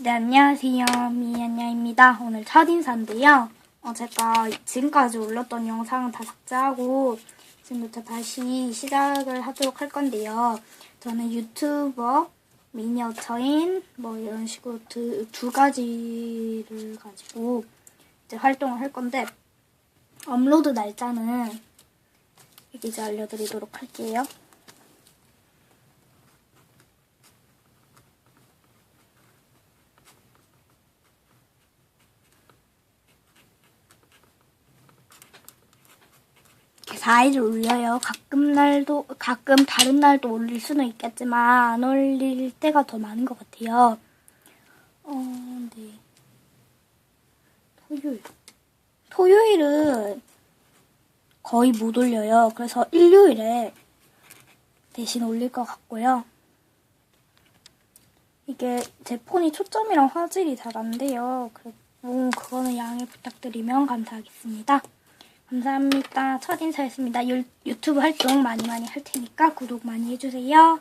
네, 안녕하세요. 미안냐입니다. 오늘 첫인사인데요. 어, 제가 지금까지 올렸던 영상은 다 삭제하고 지금부터 다시 시작을 하도록 할 건데요. 저는 유튜버, 미니어처인, 뭐 이런 식으로 두, 두 가지를 가지고 이제 활동을 할 건데, 업로드 날짜는 이제 알려드리도록 할게요. 4일을 올려요. 가끔 날도, 가끔 다른 날도 올릴 수는 있겠지만, 안 올릴 때가 더 많은 것 같아요. 어, 네. 토요일. 토요일은 거의 못 올려요. 그래서 일요일에 대신 올릴 것 같고요. 이게 제 폰이 초점이랑 화질이 잘 안 돼요. 그리고 그거는 양해 부탁드리면 감사하겠습니다. 감사합니다. 첫 인사였습니다. 유, 유튜브 활동 많이 많이 할 테니까 구독 많이 해주세요.